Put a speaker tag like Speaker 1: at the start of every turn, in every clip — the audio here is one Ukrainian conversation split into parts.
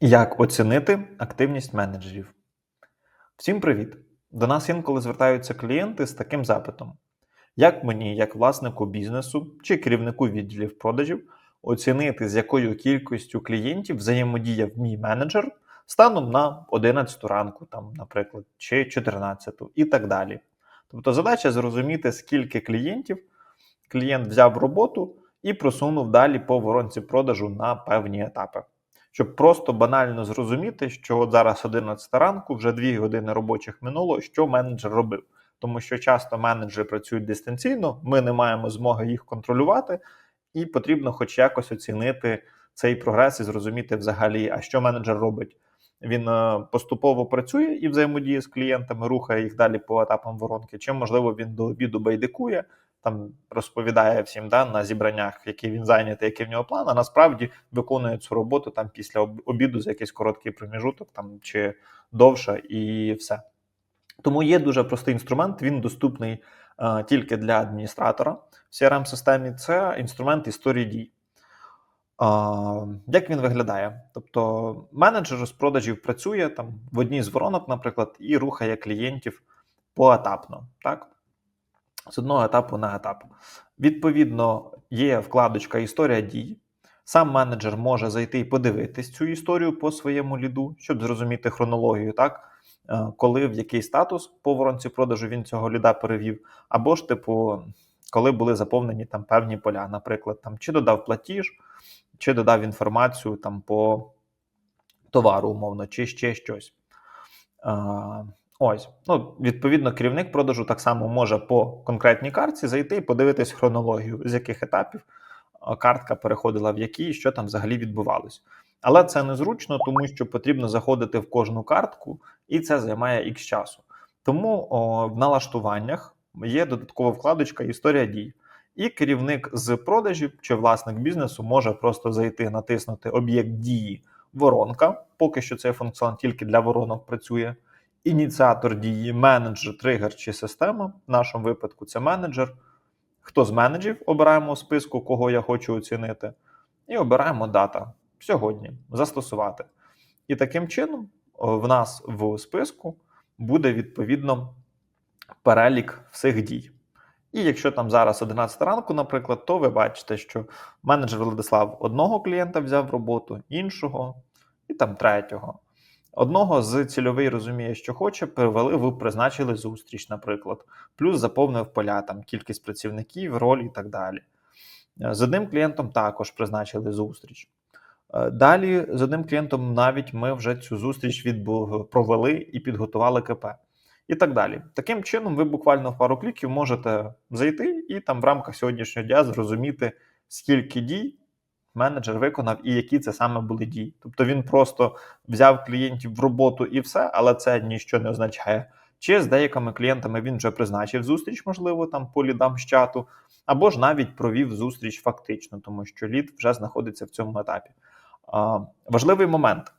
Speaker 1: Як оцінити активність менеджерів? Всім привіт! До нас інколи звертаються клієнти з таким запитом: як мені, як власнику бізнесу чи керівнику відділів продажів, оцінити, з якою кількістю клієнтів взаємодіяв мій менеджер станом на 11 ранку, там, наприклад, чи 14 і так далі. Тобто задача зрозуміти, скільки клієнтів клієнт взяв роботу і просунув далі по воронці продажу на певні етапи щоб просто банально зрозуміти, що от зараз 11 ранку, вже 2 години робочих минуло, що менеджер робив. Тому що часто менеджери працюють дистанційно, ми не маємо змоги їх контролювати, і потрібно хоч якось оцінити цей прогрес і зрозуміти взагалі, а що менеджер робить. Він е, поступово працює і взаємодіє з клієнтами, рухає їх далі по етапам воронки. Чи можливо він до обіду байдикує, там розповідає всім да, на зібраннях, який він зайнятий, який в нього план, а насправді виконує цю роботу там після обіду за якийсь короткий проміжуток там чи довше, і все. Тому є дуже простий інструмент, він доступний е, тільки для адміністратора в crm системі це інструмент історії дій. А, Як він виглядає? Тобто менеджер з продажів працює там в одній з воронок, наприклад, і рухає клієнтів поетапно. Так? З одного етапу на етап. Відповідно, є вкладочка Історія дій. Сам менеджер може зайти і подивитись цю історію по своєму ліду, щоб зрозуміти хронологію, так е, коли в який статус по воронці продажу він цього ліда перевів, або ж, типу, коли були заповнені там певні поля, наприклад, там чи додав платіж, чи додав інформацію там по товару, умовно, чи ще щось. Ось, ну відповідно, керівник продажу так само може по конкретній картці зайти і подивитись хронологію, з яких етапів картка переходила в які, і що там взагалі відбувалось. Але це незручно, тому що потрібно заходити в кожну картку, і це займає X часу. Тому о, в налаштуваннях є додаткова вкладочка Історія дій. І керівник з продажів чи власник бізнесу може просто зайти, натиснути об'єкт дії воронка. Поки що цей функціон тільки для воронок працює ініціатор дії, менеджер, тригер чи система. В нашому випадку це менеджер. Хто з менеджерів обираємо у списку, кого я хочу оцінити, і обираємо дата сьогодні застосувати. І таким чином, в нас в списку буде відповідно перелік всіх дій. І якщо там зараз 11 ранку, наприклад, то ви бачите, що менеджер Владислав одного клієнта взяв в роботу, іншого і там третього. Одного з цільовий розуміє, що хоче, перевели в призначили зустріч, наприклад, плюс заповнив поля, там кількість працівників, роль і так далі. Е, з одним клієнтом також призначили зустріч. Е, далі з одним клієнтом навіть ми вже цю зустріч відбув, провели і підготували КП. І так далі. Таким чином, ви буквально в пару кліків можете зайти і там в рамках сьогоднішнього дня зрозуміти, скільки дій менеджер виконав і які це саме були дії. Тобто він просто взяв клієнтів в роботу і все, але це нічого не означає. Чи з деякими клієнтами він вже призначив зустріч, можливо, там по лідам з чату, або ж навіть провів зустріч фактично, тому що лід вже знаходиться в цьому етапі. А, Важливий момент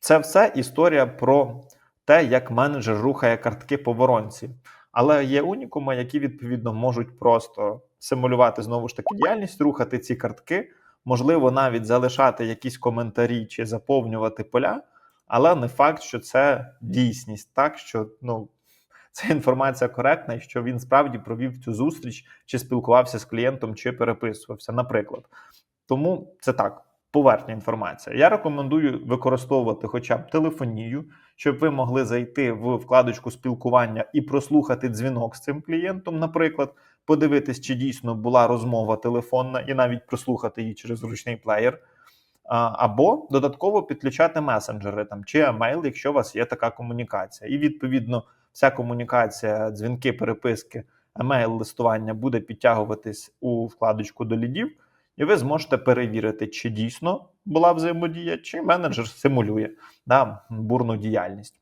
Speaker 1: це все історія про те, як менеджер рухає картки по воронці. Але є унікуми, які відповідно можуть просто симулювати знову ж таки діяльність, рухати ці картки можливо, навіть залишати якісь коментарі чи заповнювати поля, але не факт, що це дійсність, так що ну. Ця інформація коректна, і що він справді провів цю зустріч, чи спілкувався з клієнтом, чи переписувався, наприклад. Тому це так, поверхня інформація. Я рекомендую використовувати хоча б телефонію, щоб ви могли зайти в вкладочку спілкування і прослухати дзвінок з цим клієнтом, наприклад, подивитись, чи дійсно була розмова телефонна, і навіть прослухати її через ручний плеєр. Або додатково підключати месенджери там чи емейл, якщо у вас є така комунікація. І відповідно вся комунікація, дзвінки, переписки, емейл, листування буде підтягуватись у вкладочку до лідів, і ви зможете перевірити, чи дійсно була взаємодія, чи менеджер симулює да, бурну діяльність.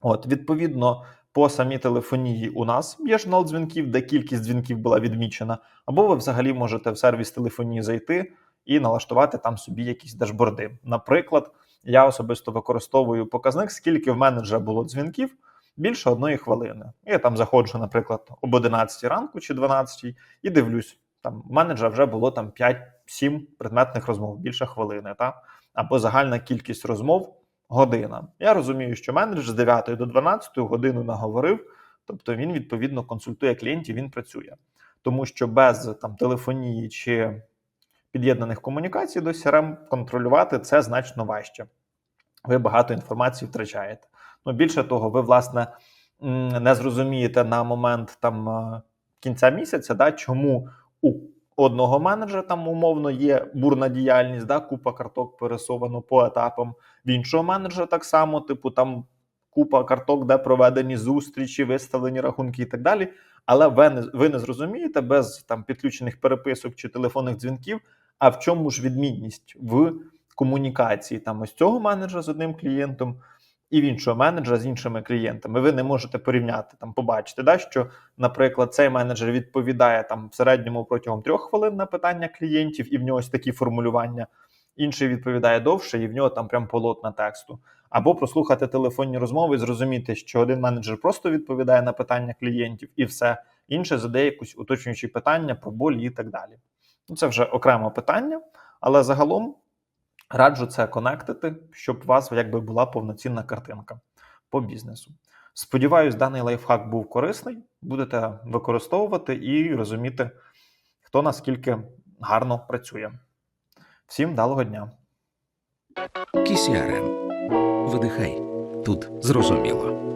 Speaker 1: От, відповідно, по самій телефонії у нас є журнал дзвінків, де кількість дзвінків була відмічена, або ви взагалі можете в сервіс телефонії зайти і налаштувати там собі якісь дашборди. Наприклад, я особисто використовую показник, скільки в менеджера було дзвінків більше одної хвилини. Я там заходжу, наприклад, об 11 ранку чи 12 і дивлюсь, там менеджера вже було там 5-7 предметних розмов більше хвилини. Та? або загальна кількість розмов година. Я розумію, що менеджер з 9 до 12 годину наговорив, тобто він відповідно консультує клієнтів, він працює. Тому що без там телефонії чи під'єднаних комунікацій до CRM контролювати це значно важче. Ви багато інформації втрачаєте. Ну, більше того, ви, власне, не зрозумієте на момент там е, кінця місяця, да, чому у одного менеджера там умовно є бурна діяльність, да, купа карток пересовано по етапам. В іншого менеджера так само, типу, там купа карток, де проведені зустрічі, виставлені рахунки і так далі. Але ви не, ви не зрозумієте без там підключених переписок чи телефонних дзвінків, а в чому ж відмінність в комунікації там ось цього менеджера з одним клієнтом і в іншого менеджера з іншими клієнтами. Ви не можете порівняти там, побачити, да, що, наприклад, цей менеджер відповідає там в середньому протягом трьох хвилин на питання клієнтів, і в нього ось такі формулювання. Інший відповідає довше, і в нього там прям полотна тексту. Або прослухати телефонні розмови і зрозуміти, що один менеджер просто відповідає на питання клієнтів, і все інший задає якусь уточнюючі питання про болі і так далі. Ну, це вже окреме питання, але загалом раджу це конектити, щоб у вас якби була повноцінна картинка по бізнесу. Сподіваюсь, даний лайфхак був корисний. Будете використовувати і розуміти, хто наскільки гарно працює. Всім далого дня!
Speaker 2: KCRM. Видихай. Тут зрозуміло.